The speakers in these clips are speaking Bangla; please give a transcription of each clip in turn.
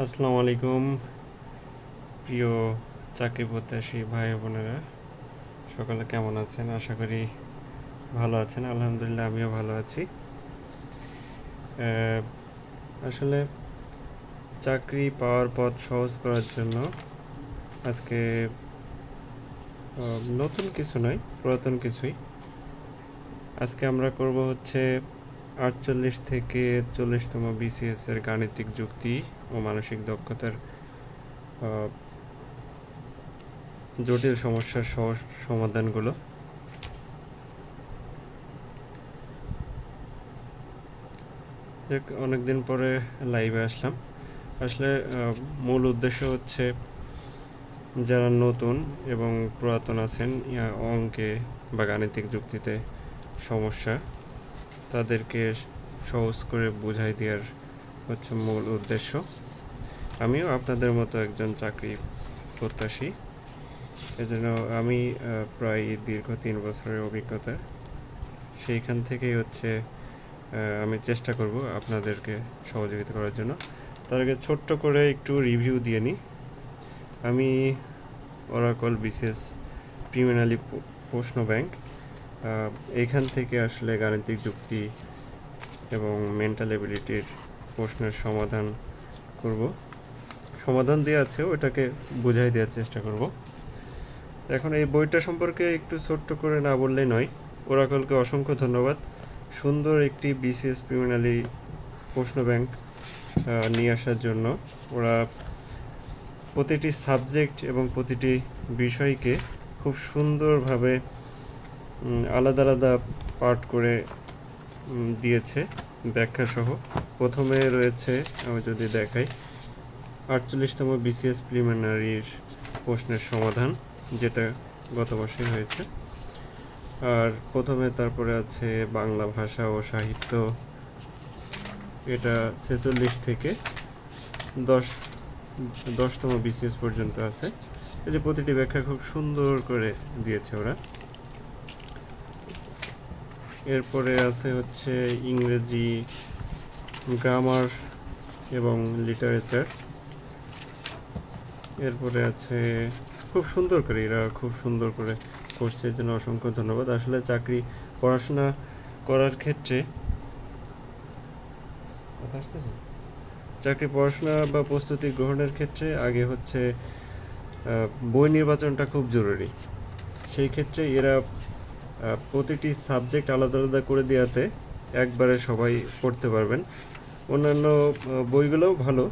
আসসালামু আলাইকুম। প্রিয় চাকরি প্রত্যাশী ভাই বোনেরা, সকলে কেমন আছেন? আশা করি ভালো আছেন। আলহামদুলিল্লাহ, আমিও ভালো আছি। আসলে চাকরি পাওয়ার পথ সহজ করার জন্য আজকে নতুন কিছু নয়, পুরাতন কিছুই। আজকে আমরা করব হচ্ছে আটচল্লিশ থেকে চল্লিশতম বিসিএস এর গাণিতিক যুক্তি। ও মানসিক দক্ষতার জটিল সমস্যার সহজ সমাধানগুলো। অনেকদিন পরে লাইভে আসলাম। আসলে মূল উদ্দেশ্য হচ্ছে যারা নতুন এবং পুরাতন আছেন অঙ্কে বা গাণিতিক যুক্তিতে সমস্যা, তাদেরকে সহজ করে বুঝাই দেওয়ার হচ্ছে মূল উদ্দেশ্য। আমিও আপনাদের মতো একজন চাকরি প্রত্যাশী। এজন্য আমি প্রায় দীর্ঘ তিন বছরের অভিজ্ঞতা। সেইখান থেকেই হচ্ছে আমি চেষ্টা করব আপনাদেরকে সহযোগিতা করার জন্য। তার আগে ছোট্ট করে একটু রিভিউ দিয়ে নিই। আমি ওরাকল বিশেষ প্রিমিনালি প্রশ্ন ব্যাংক এখান থেকে আসলে গাণিতিক যুক্তি এবং মেন্টাল এবিলিটির প্রশ্নের সমাধান করব। সমাধান দেওয়া আছে ওটাকে বুঝাই দেওয়ার চেষ্টা করব। এখন এই বইটা সম্পর্কে একটু ছোট্ট করে না বললেই নয়। ওরাকলকে অসংখ্য ধন্যবাদ। সুন্দর একটি বিসিএস প্রিমিনালি প্রশ্ন ব্যাংক নিয়ে আসার জন্য। ওরা প্রতিটি সাবজেক্ট এবং প্রতিটি বিষয়কে খুব সুন্দরভাবে আলাদা আলাদা পার্ট করে দিয়েছে ব্যাখ্যাসহ। প্রথমে রয়েছে, আমি যদি দেখাই আটচল্লিশতম বিসিএস প্রিলিমিনারির প্রশ্নের সমাধান, যেটা গত বছর হয়েছে। আর প্রথমে তারপরে আছে বাংলা ভাষা ও সাহিত্য। এটা ছেচল্লিশ থেকে দশ, দশতম বিসিএস পর্যন্ত আছে। এই যে প্রতিটি ব্যাখ্যা খুব সুন্দর করে দিয়েছে ওরা। এরপরে আছে হচ্ছে ইংরেজি, গ্রামার এবং লিটারেচার। এরপরে আছে, খুব সুন্দর করে, এরা খুব সুন্দর করে করছে, এর জন্য অসংখ্য ধন্যবাদ। আসলে চাকরি, পড়াশোনা করার ক্ষেত্রে চাকরি, পড়াশোনা বা প্রস্তুতি গ্রহণের ক্ষেত্রে আগে হচ্ছে বই নির্বাচনটা খুব জরুরি। সেই ক্ষেত্রে এরা প্রতিটি সাবজেক্ট আলাদা আলাদা করে দেওয়াতে একবারে সবাই পড়তে পারবেন। অন্যান্য বইগুলোও ভালো।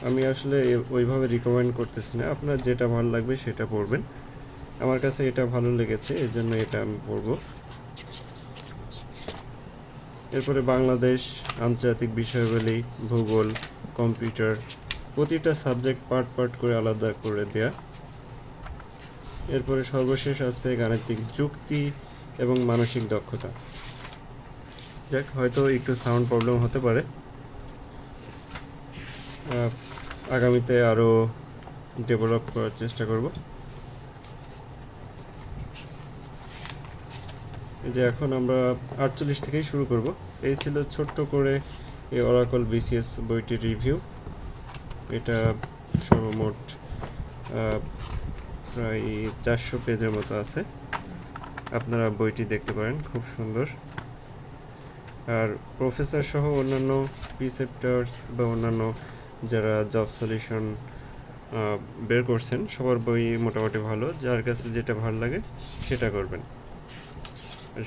আমি আসলে ওইভাবে রিকমেন্ড করতেছি না। আপনার যেটা ভালো লাগবে সেটা পড়বেন। আমার কাছে এটা ভালো লেগেছে এর জন্য এটা আমি পড়ব। এরপরে বাংলাদেশ, আন্তর্জাতিক বিষয়াবলী ভূগোল, কম্পিউটার, প্রতিটা সাবজেক্ট পার্ট পার্ট করে আলাদা করে দেয়া। এরপরে সর্বশেষ আছে গাণিতিক যুক্তি এবং মানসিক দক্ষতা। যাক, হয়তো একটু সাউন্ড প্রবলেম হতে পারে। আগামীতে আরও ডেভেলপ করার চেষ্টা করব। এই যে এখন আমরা আটচল্লিশ থেকেই শুরু করব। এই ছিল ছোট্ট করে এই অরাকল বিসিএস বইটির রিভিউ এটা সর্বমোট প্রায় চারশো পেজের মতো আছে। আপনারা বইটি দেখতে পারেন, খুব সুন্দর। আর প্রফেসর সহ অন্যান্য প্রিসেপ্টার্স বা অন্যান্য যারা জব সলিউশন বের করছেন, সবার বই মোটামুটি ভালো। যার কাছে যেটা ভালো লাগে, সেটা করবেন।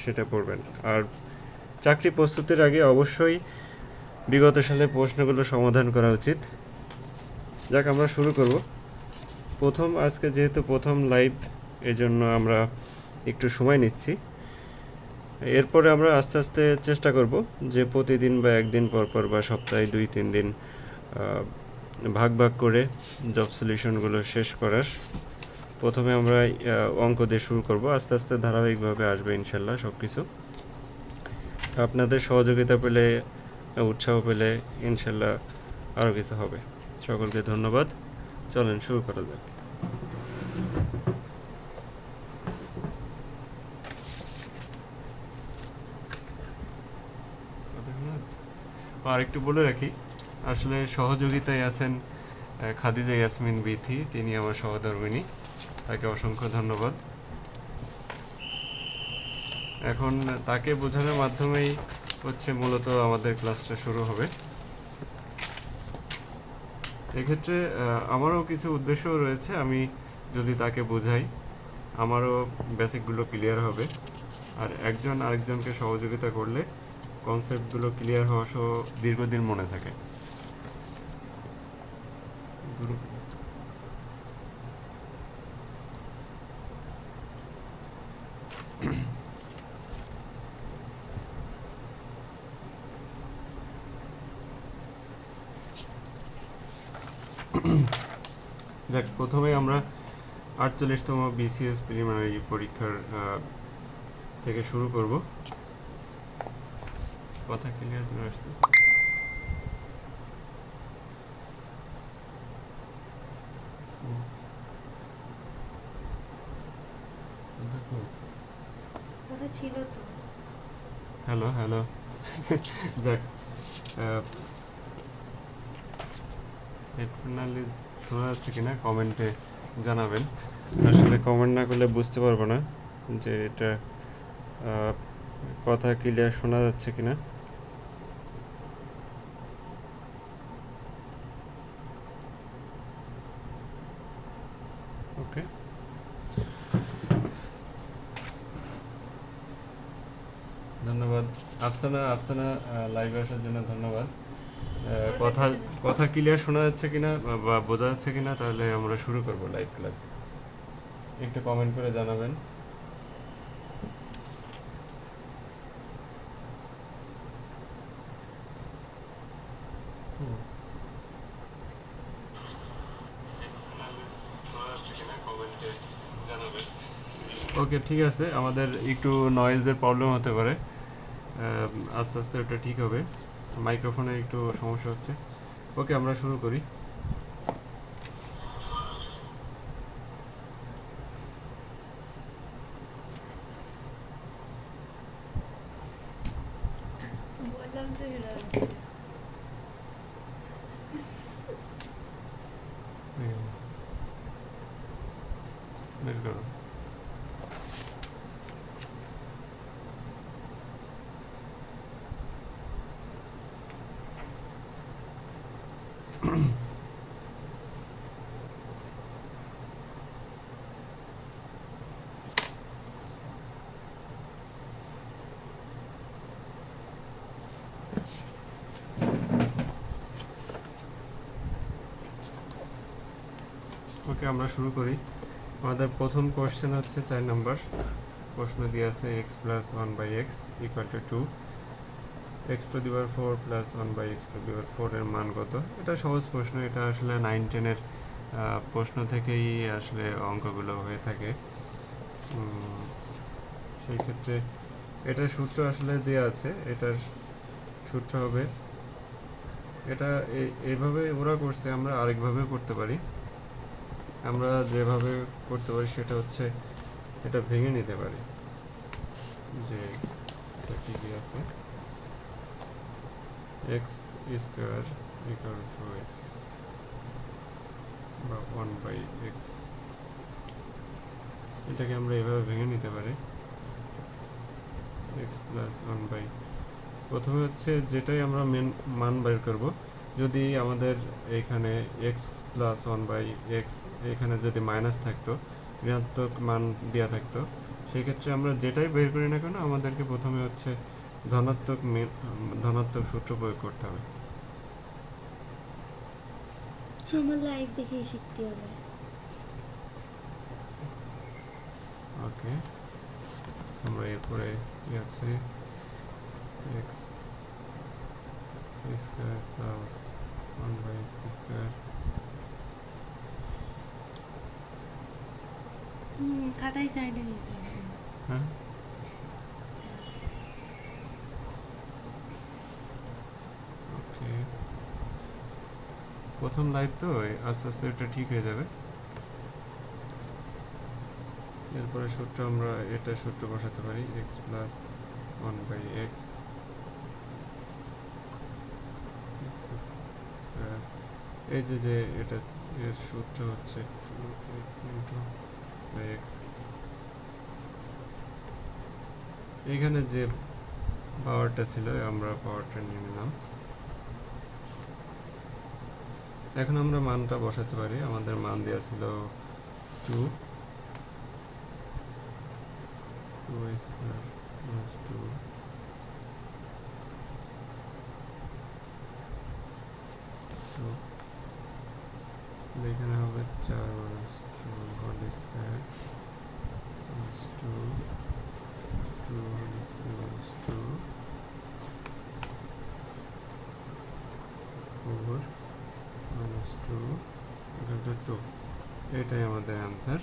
সেটা পড়বেন। আর চাকরি প্রস্তুতির আগে অবশ্যই বিগত সালে প্রশ্নগুলো সমাধান করা উচিত। যাক, আমরা শুরু করব। প্রথম, আজকে যেহেতু প্রথম লাইভ এজন্য আমরা একটু সময় নিচ্ছি। এরপরে আমরা আস্তে আস্তে চেষ্টা করব যে প্রতিদিন বা একদিন পর পর বা সপ্তাহে দুই, তিন দিন ভাগ ভাগ করে জব সলিউশনগুলো শেষ করার। প্রথমে আমরা অঙ্ক দিয়ে শুরু করব। আস্তে আস্তে ধারাবাহিকভাবে আসবে ইনশাল্লাহ সব কিছু আপনাদের সহযোগিতা পেলে, উৎসাহ পেলে ইনশাল্লাহ আরও কিছু হবে। সকলকে ধন্যবাদ। চলেন, শুরু করা যাক। আর একটু বলে রাখি আসলে সহযোগিতায় আছেন খাদিজা ইয়াসমিন বিথি, তিনি আমার সহধর্মিনী তাকে অসংখ্য ধন্যবাদ। এখন তাকে বোঝানোর মাধ্যমেই হচ্ছে মূলত আমাদের ক্লাসটা শুরু হবে। এক্ষেত্রে আমারও কিছু উদ্দেশ্য রয়েছে, আমি যদি তাকে বোঝাই, আমারও বেসিকগুলো ক্লিয়ার হবে। আর একজন আরেকজনকে সহযোগিতা করলে কনসেপ্টগুলো ক্লিয়ার হওয়া সহ দীর্ঘদিন মনে থাকে। গুরু। যাক, প্রথমে আমরা আটচল্লিশতম বিসিএস প্রিলিমিনারি পরীক্ষার থেকে শুরু করব। কথা ক্লিয়ার চলে আসতেছে হুম। দেখো কথা ছিল তো। হ্যালো হ্যালো যাক হেডফোনালি শোনা যাচ্ছে কিনা? কমেন্টে জানাবেন। আসলে কমেন্ট না করলে বুঝতে পারব না যে এটা কথা ক্লিয়ার শোনা যাচ্ছে কিনা ওকে ধন্যবাদ আফসানা আফসানা লাইভে আসার জন্য ধন্যবাদ। কথা কথা ক্লিয়ার শোনা যাচ্ছে কিনা বা- বোঝা যাচ্ছে কিনা তাহলে আমরা শুরু করব লাইভ ক্লাস একটু কমেন্ট করে জানাবেন। ওকে ঠিক আছে। আমাদের একটু নয়েজের প্রবলেম হতে পারে। আস্তে আস্তে ওটা ঠিক হবে। মাইক্রোফোনের একটু সমস্যা হচ্ছে। ওকে আমরা শুরু করি বললাম তো শোনা যাচ্ছে হুম। বের করো ওকে আমরা শুরু করি। আমাদের প্রথম কোশ্চেন হচ্ছে চার নাম্বার। প্রশ্ন দিয়ে আছে x plus one by x equal to two x two দিবার four plus one by x two দিবার ফোর এর মান কত? এটা সহজ প্রশ্ন, এটা আসলে নাইন টেনের প্রশ্ন থেকেই আসলে অঙ্কগুলো হয়ে থাকে। সেই ক্ষেত্রে এটার সূত্র আসলে দেওয়া আছে, এটার সূত্র হবে। এটা এইভাবে ওরা করছে, আমরা আরেকভাবে করতে পারি। আমরা যেভাবে করতে পারি সেটা হচ্ছে এটা ভেঙে নিতে পারি। যে কি কি আছে? X square equal to x বা ওয়ান বাই এক্স এটাকে আমরা এভাবে ভেঙে নিতে পারি। এক্স প্লাস ওয়ান বাই প্রথমে হচ্ছে যেটাই আমরা মেন মান বের করব যদি আমাদের এখানে x plus one by x এখানে যদি মাইনাস থাকতো ঋণাত্মক মান দেওয়া থাকতো সেক্ষেত্রে আমরা যেটাই বের করি না কেন আমাদেরকে প্রথমে হচ্ছে ধনাত্মক ধনাত্মক সূত্র প্রয়োগ করতে হবে। আমার লাইভ দেখেই শিখতে হবে। ওকে আমরা এরপরে কি আছে? X plus one by x square হুম খাতায় সাইডে নিতে হবে হ্যাঁ ওকে প্রথম লাইভ তো আস্তে আস্তে এটা ঠিক হয়ে যাবে। এরপরে সূত্র আমরা এটা সূত্র বসাতে পারি x plus one by x এই যে যে এটা এর সূত্র হচ্ছে টু এক্স ইন্টু এক্স এখানে যে পাওয়ারটা ছিল আমরা পাওয়ারটা নিয়ে নিলাম। এখন আমরা মানটা বসাতে পারি। আমাদের মান দেওয়া ছিল টু টু টু এখানে হবে চার minus two whole square plus two two whole square minus two four minus two two two এটাই আমাদের অ্যান্সার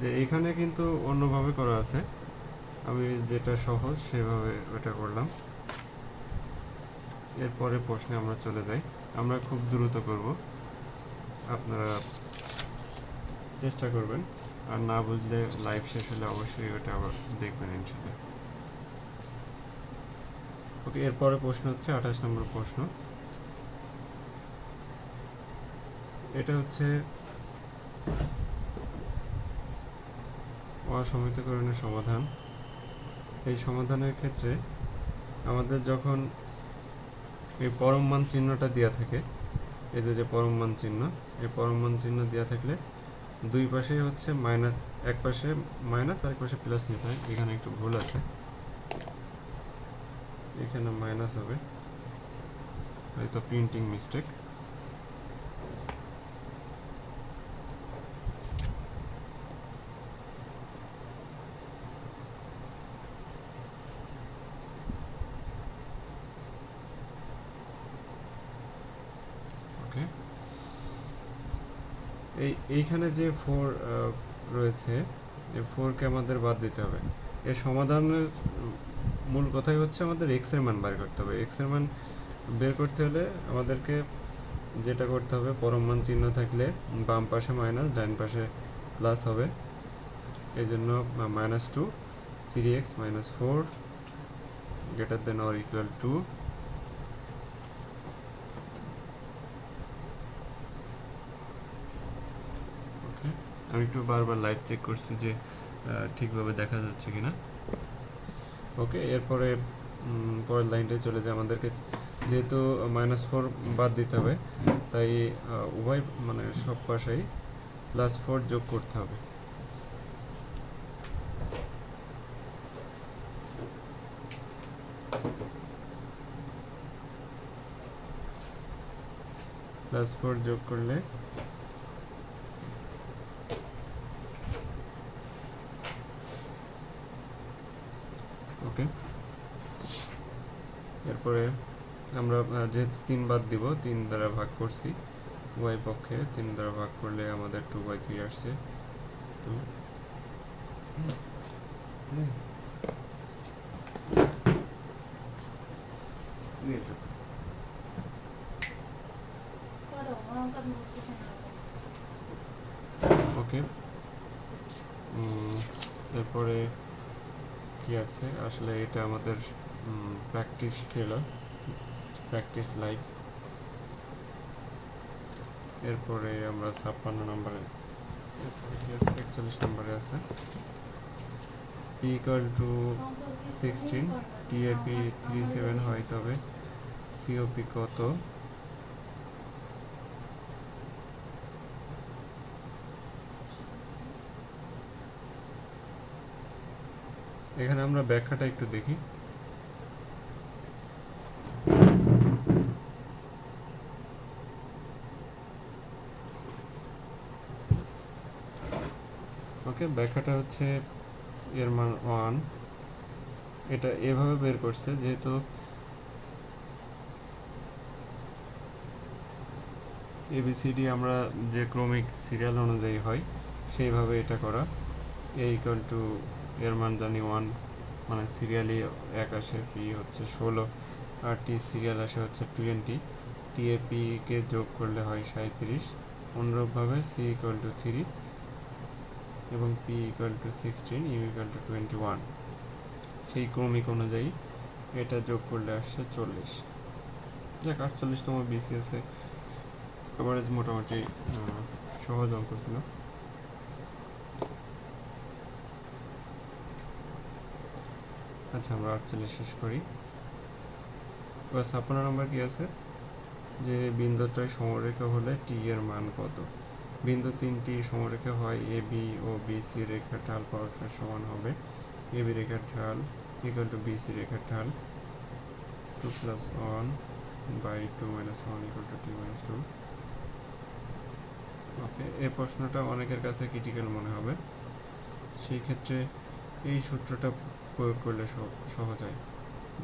যে এখানে কিন্তু অন্যভাবে করা আছে। আমি যেটা সহজ সেভাবে ওটা করলাম। এরপরে প্রশ্নে আমরা চলে যাই। আমরা খুব দ্রুত করব। আপনারা চেষ্টা করবেন। আর না বুঝলে লাইভ শেষ হলে অবশ্যই ওটা আবার দেখবেন ইনশাল্লাহ ওকে এরপরে প্রশ্ন হচ্ছে আঠাশ নম্বর প্রশ্ন। এটা হচ্ছে অসমীকরণের সমাধান। এই সমাধানের ক্ষেত্রে আমাদের যখন এই পরম মান চিহ্নটা দেওয়া থাকে। এই যে যে পরম মান চিহ্ন, এই পরম মান চিহ্ন দেওয়া থাকলে দুই পাশে হচ্ছে মাইনাস এক পাশে মাইনাস আর এক পাশে প্লাস নিতে হয়। এখানে একটু ভুল আছে। এখানে মাইনাস হবে। হয়তো প্রিন্টিং মিস্টেক ওকে এই, এইখানে যে ফোর রয়েছে, এই ফোরকে আমাদের বাদ দিতে হবে। এর সমাধানের মূল কথাই হচ্ছে আমাদের এক্সের মান বের করতে হবে। এক্সের মান বের করতে হলে আমাদেরকে যেটা করতে হবে, পরম মান চিহ্ন থাকলে বাম পাশে মাইনাস ডান পাশে প্লাস হবে। এই জন্য minus two three x minus four greater than or equal to okay আমি একটু বারবার লাইট চেক করছি যে ঠিকভাবে দেখা যাচ্ছে কিনা। ওকে এরপরে পরের লাইনটায় চলে যায় আমাদেরকে। যেহেতু মাইনাস ফোর বাদ দিতে হবে, তাই উভয় মানে সব পাশেই প্লাস ফোর যোগ করতে হবে। প্লাস ফোর যোগ করলে ওকে এরপরে আমরা আহ, যেহেতু তিন বাদ দিব, তিন দ্বারা ভাগ করছি। ওয়াই পক্ষে তিন দ্বারা ভাগ করলে আমাদের টু বাই থ্রি আসছে। টু ওকে এরপরে কি আছে? আসলে এটা আমাদের প্র্যাকটিস ছিল। প্র্যাকটিস লাইফ এরপরে আমরা ছাপ্পান্ন নম্বরে একচল্লিশ নম্বরে আছে। P equal to sixteen TAP three seven হয় তবে। সিওপি কত? এখানে আমরা ব্যাখ্যাটা একটু দেখি। ওকে ব্যাখ্যাটা হচ্ছে এর মান ওয়ান। এটা এভাবে বের করছে, যেহেতু এবিসিডি আমরা যে ক্রমিক সিরিয়াল অনুযায়ী হয়, সেইভাবে এটা করা। এ ইকুয়াল টু এর মান জানি ওয়ান মানে সিরিয়ালি এক আসে পি হচ্ছে ষোলো, আর টি সিরিয়াল আসে হচ্ছে টোয়েন্টি টিএপি কে যোগ করলে হয় সাঁত্রিশ অনুরূপভাবে সি ইকুয়াল টু থ্রি এবং P equal to sixteen U equal to twenty one সেই ক্রমিক অনুযায়ী এটা যোগ করলে আসছে চল্লিশ। যাক, আটচল্লিশতম বিসিএসে কভারেজ মোটামুটি সহজ অঙ্ক ছিল। আচ্ছা আমরা আটচল্লিশ শেষ করি। এবার ছাপ্পান্ন নম্বর কি আছে? যে বিন্দুটায় সমরেখা হলে টি এর মান কত? বিন্দু তিনটি সমরেখা হয় এ বি ও বি সি রেখার ঢাল পরস্পর সমান হবে। এ বি রেখার ঢাল ইকুয়াল টু বি সি রেখার ঢাল two plus one by two minus one equal to two minus two okay এই প্রশ্নটা অনেকের কাছে ক্রিটিক্যাল মনে হবে। সেই ক্ষেত্রে এই সূত্রটা প্রয়োগ করলে সহ- সহজ হয়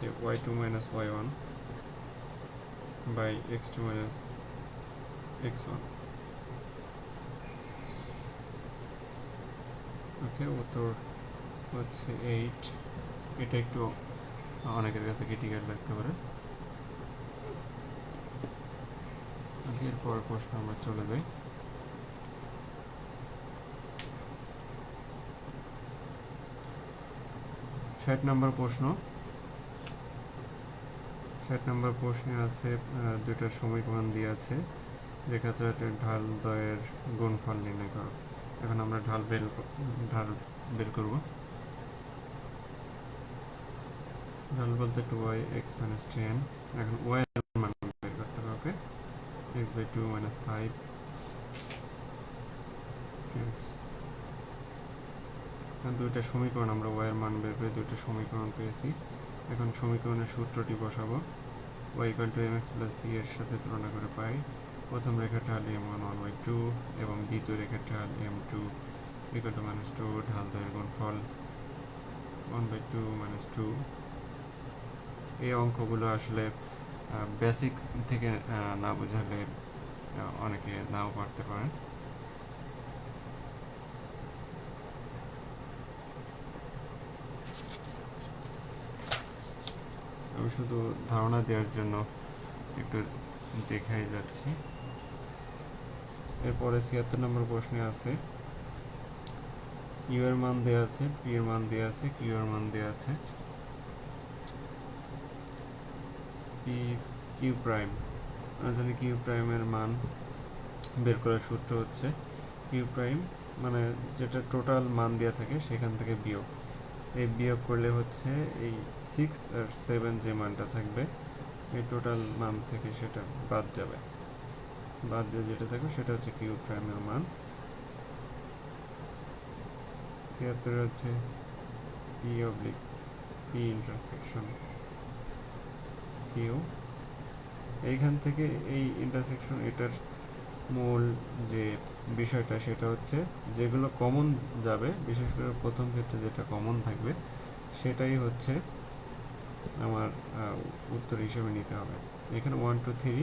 যে y two minus y one by x two minus x one okay, উত্তর হচ্ছে এইট এটা একটু অনেকের কাছে ক্রিটিক্যাল লাগতে পারে। এরপর প্রশ্ন আমরা চলে যাই। ষাট নম্বর প্রশ্ন। ষাট নম্বর প্রশ্নে আছে দুইটা সমীকরণ দিয়ে আছে। রেখাচিত্রের ঢাল দয়ের গুণফল নির্ণয় করো। আমরা ঢাল বের ঢাল বের করব। ঢাল বলতে two y x minus ten এখন ওয়াই এর মান বের করতে হবে okay x by two minus five দুইটা সমীকরণ, আমরা ওয়াই এর মান বের করে দুইটা সমীকরণ পেয়েছি। এখন সমীকরণের সূত্রটি বসাবো। Y equal to m x plus c এর সাথে তুলনা করে পাই। প্রথম রেখার ঢাল m one one by two এবং দ্বিতীয় রেখার ঢাল m two equal to minus two ঢাল দয়ের গুণফল one by two minus two এই অঙ্কগুলো আসলে বেসিক থেকে না বোঝালে অনেকে নাও পারতে পারেন। আমি শুধু ধারণা দেওয়ার জন্য একটু দেখাই যাচ্ছি। এরপরে ছিয়াত্তর নম্বর প্রশ্নে আছে। ইউ এর মান দেওয়া আছে পি এর মান দেওয়া আছে কিউ এর মান দেওয়া আছে। পি কিউ প্রাইম জানি কিউ প্রাইমের মান বের করার সূত্র হচ্ছে কিউ প্রাইম মানে যেটা টোটাল মান দেওয়া থাকে সেখান থেকে বিয়োগ। এই বিয়োগ করলে হচ্ছে এই সিক্স আর সেভেন যে মানটা থাকবে, এই টোটাল মান থেকে সেটা বাদ যাবে। বাদ দিয়ে যেটা থাকবে, সেটা হচ্ছে কিউ প্রাইমের মান। ছিয়াত্তরে হচ্ছে P oblique P intersection Q এইখান থেকে এই ইন্টারসেকশন এটার মূল যে বিষয়টা, সেটা হচ্ছে যেগুলো কমন যাবে, বিশেষ করে প্রথম ক্ষেত্রে যেটা কমন থাকবে, সেটাই হচ্ছে আমার উত্তর হিসেবে নিতে হবে। এখানে ওয়ান টু থ্রি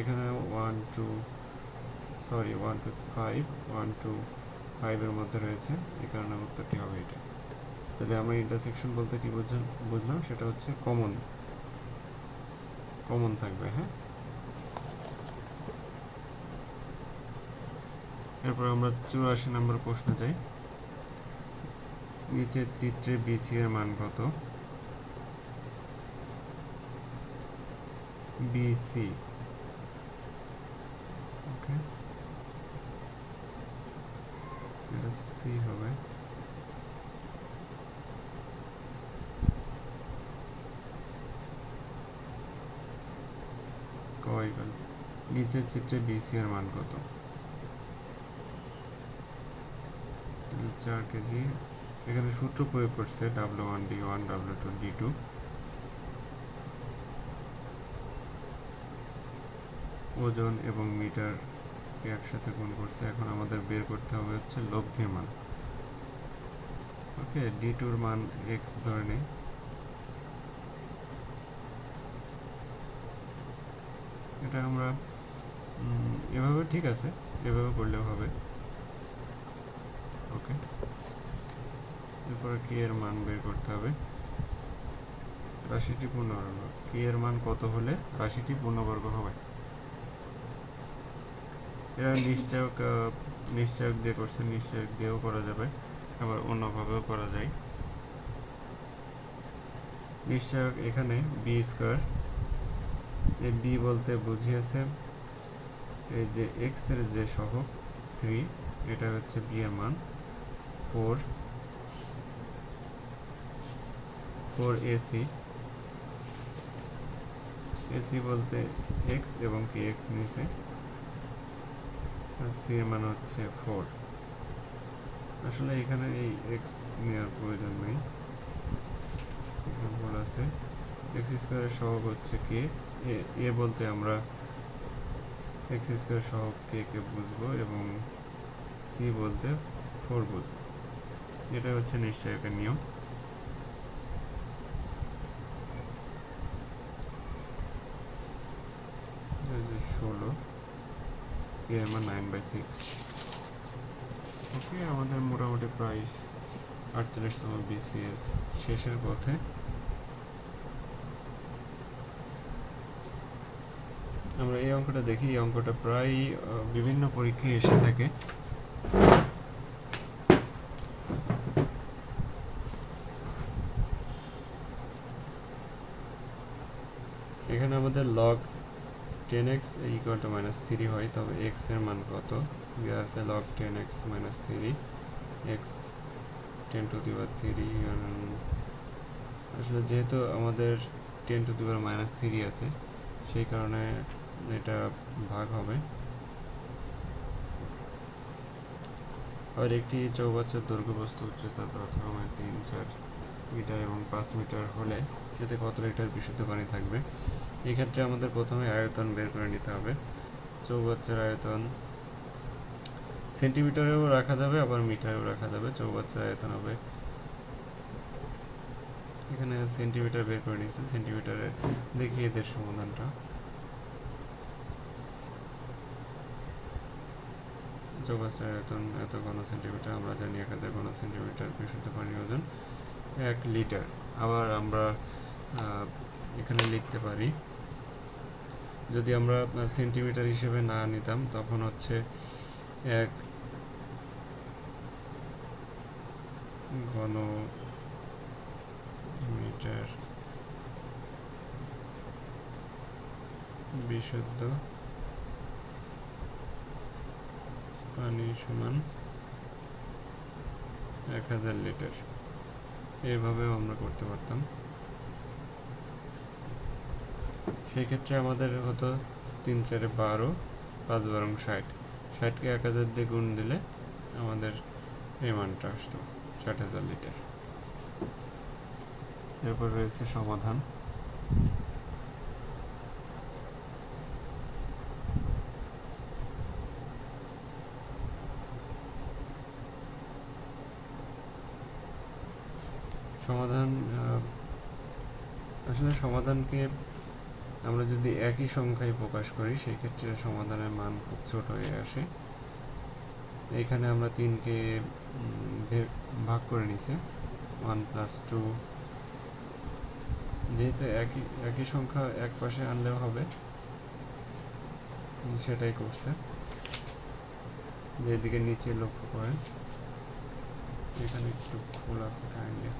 এখানে one two sorry one two five one two ফাইভের মধ্যে রয়েছে। এই কারণে উত্তরটি হবে এটা। তাহলে আমরা ইন্টারসেকশন বলতে কি বুঝলাম? বুঝলাম, সেটা হচ্ছে কমন কমন থাকবে হ্যাঁ? এরপর আমরা চুরাশি নম্বর প্রশ্ন যাই। নিচের চিত্রে বিসি এর মান কত? বিসি ওকে এটা সি হবে কয়গাল নিচের চিত্রে বিসি এর মান কত? চার কেজি। এখানে সূত্র প্রয়োগ করছে W one D one W two D two ওজন এবং মিটার একসাথে গুণ করছে। এখন আমাদের বের করতে হবে হচ্ছে লব্ধি মান ওকে ডি টুর মান এক্স ধরে নেই। এটা আমরা এভাবে ঠিক আছে, এভাবে করলেও হবে। ওকে এরপরে কে এর মান বের করতে হবে। রাশিটি পূর্ণবর্গ। কে এর মান কত হলে রাশিটি পূর্ণবর্গ হবে? এরা নিশ্চয়ক আহ, নিশ্চয়ক দিয়ে করছে নিশ্চয়ক দিয়েও করা যাবে। আবার অন্যভাবেও করা যায়। নিশ্চয়ক এখানে বি স্কোয়ার এই বি বলতে বুঝিয়েছে এই যে এক্সের যে সহগ থ্রি এটা হচ্ছে বি এর মান। ফোর ফোর এসি এসি বলতে এক্স এবং কি এক্স আর সি মান হচ্ছে ফোর আসলে এখানে এই এক্স নেওয়ার প্রয়োজন নেই। এখানে ভুল আছে এক্স স্কোয়ারের সহগ হচ্ছে কে এ বলতে আমরা এক্স স্কোয়ার সহগ কে কে বুঝব এবং সি বলতে ফোর বুঝব। এটা হচ্ছে নিশ্চয়কের নিয়ম। ষোলো। ওকে আমাদের মোটামুটি প্রায় আটচল্লিশতম বিসিএস শেষের পথে। আমরা এই অঙ্কটা দেখি, এই অঙ্কটা প্রায় বিভিন্ন পরীক্ষায় এসে থাকে এখানে আমাদের log ten x equal to minus three হয়, তবে এক্সের মান কত? দেওয়া আছে log ten x minus three x ten to the power three আসলে যেহেতু আমাদের ten to the power minus three আছে, সেই কারণে এটা ভাগ হবে। আর একটি চৌবাচ্চার দৈর্ঘ্য বস্তু উচ্চতা যথাক্রমে তিন চার মিটার এবং পাঁচ মিটার হলে এতে কত লিটার বিশুদ্ধ পানি থাকবে? এক্ষেত্রে আমাদের প্রথমে আয়তন বের করে নিতে হবে। চৌবাচ্চার আয়তন সেন্টিমিটারেও রাখা যাবে, আবার মিটারেও রাখা যাবে। চৌবাচ্চার আয়তন হবে এখানে সেন্টিমিটার বের করে নিয়েছি। সেন্টিমিটারে দেখি এদের সমাধানটা। চৌবাচ্চার আয়তন এত ঘন সেন্টিমিটার, আমরা জানি এক হাজার ঘন সেন্টিমিটার বিশুদ্ধ পানির ওজন এক লিটার। আবার আমরা এখানে লিখতে পারি যদি আমরা সেন্টিমিটার হিসেবে না নিতাম, তখন হচ্ছে এক ঘন মিটার বিশুদ্ধ পানি সমান এক হাজার লিটার। এইভাবেও আমরা করতে পারতাম। সেই ক্ষেত্রে আমাদের হতো তিন চারে বারো, পাঁচ বারং ষাট। ষাটকে এক হাজার দিয়ে গুণ দিলে আমাদের এই মানটা আসতো ষাট হাজার লিটার। এরপর রয়েছে সমাধান। সমাধান আসলে সমাধানকে আমরা যদি একই সংখ্যায় প্রকাশ করি সেই ক্ষেত্রে সমাধানের মান খুব ছোট হয়ে আসে। এখানে আমরা তিনকে ভাগ করে নিছি। One plus two. যেহেতু একই একই সংখ্যা এক পাশে আনলেও হবে সেটাই করছে। যেদিকে নিচে লক্ষ্য করেন, এখানে একটু ফুল আছে কাইন্ডলি।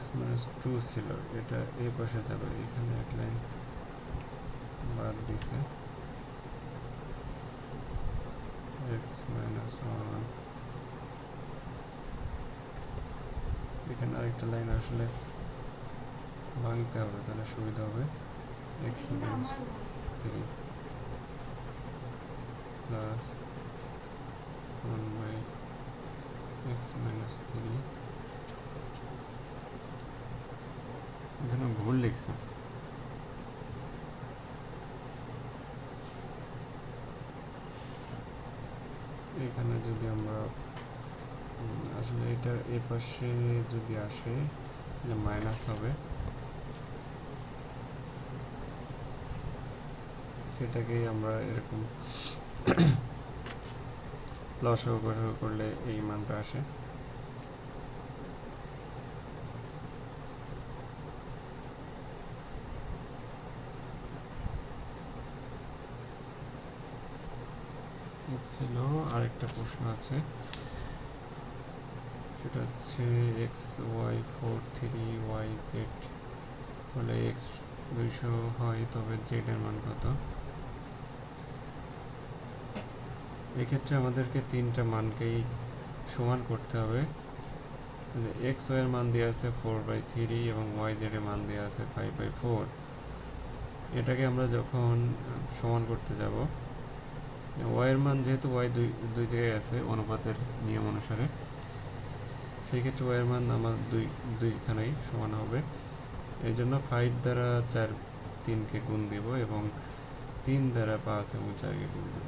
এক্স মাইনাস টু ছিল, এটা এই পাশে যাবে, এখানে এক লাইন বাদ দিছে। এক্স মাইনাস ওয়ান এখানে আরেকটা লাইন আসলে ভাঙতে হবে, তাহলে সুবিধা হবে। X minus three plus one by x minus three এখানে ভুল লিখছি। এখানে যদি আমরা আসলে এটা এই পাশে যদি আসে মাইনাস হবে। সেটাকেই আমরা এরকম লসাগু করলে এই মানটা আসে। এক্স ছিল, আরেকটা প্রশ্ন আছে। সেটা হচ্ছে x y four three y z হলে এক্স দুইশো হয়, তবে জেড এর মান কত? এক্ষেত্রে আমাদেরকে তিনটা মানকেই সমান করতে হবে। এক্স ওয়াই এর মান দেওয়া আছে ফোর বাই থ্রি এবং ওয়াই জেড এর মান দেওয়া আছে ফাইভ বাই ফোর। এটাকে আমরা যখন সমান করতে যাব ওয়াই এর মান যেহেতু ওয়াই দুই দুই জায়গায় আছে, অনুপাতের নিয়ম অনুসারে, সেই ক্ষেত্রে ওয়াই এর মান আমার দুই, দুইখানেই সমান হবে। এই জন্য ফাইভ দ্বারা চার, তিনকে গুণ দিব এবং তিন দ্বারা পাঁচ এবং চারকে গুণ দিব।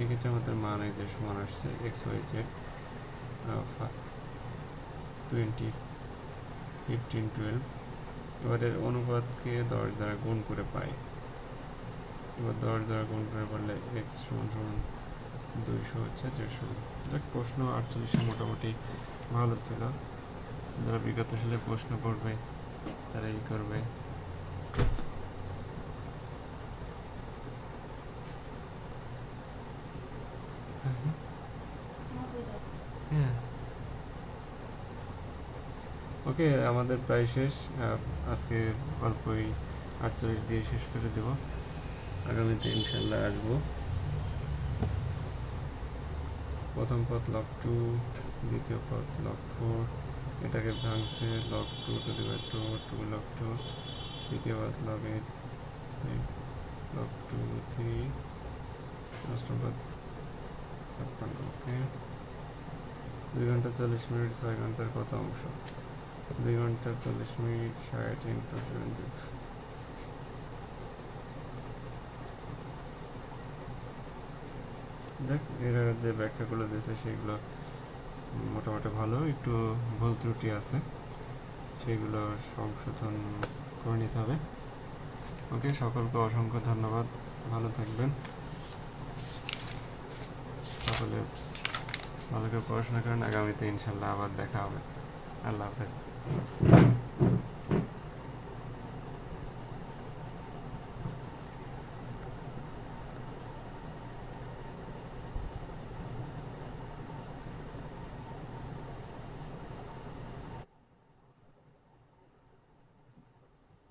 এক্ষেত্রে আমাদের মান এই যে সমান আসছে x y z twenty fifteen twelve এবারের অনুপাতকে দশ দ্বারা গুণ করে পাই। এবার দশ দ্বারা গুণ করে পারলে এক্স সমান সমান দুইশো হচ্ছে দেড়শো দেখ, প্রশ্ন আটচল্লিশে মোটামুটি ভালো ছিল। যারা বিগত সালে প্রশ্ন পড়বে তারা এই করবে। হ্যাঁ। ওকে, আমাদের প্রায় শেষ। আজকে অল্পই আটচল্লিশ দিয়ে শেষ করে দেব। আগামীতে ইনশাল্লাহ আসব। প্রথম পথ লক টু দ্বিতীয় পথ লক ফোর এটাকে ভাঙছে log two two the two two log two তৃতীয় পথ log eight log two three অষ্টম পথ ছাপ্পান্ন ওকে দুই ঘণ্টা চল্লিশ মিনিট, ছয় ঘণ্টার কত অংশ? দুই ঘণ্টা চল্লিশ মিনিট, ষাট ইন্টু টোয়েন্টি। দেখ, এরা যে ব্যাখ্যাগুলো দিয়েছে সেগুলো মোটামুটি ভালো, একটু ভুল ত্রুটি আছে। সেগুলো সংশোধন করে নিতে হবে। ওকে, সকলকে অসংখ্য ধন্যবাদ। ভালো থাকবেন। সকলে ভালো করে পড়াশোনা করেন। আগামীতে ইনশাল্লাহ আবার দেখা হবে। আল্লাহ হাফেজ।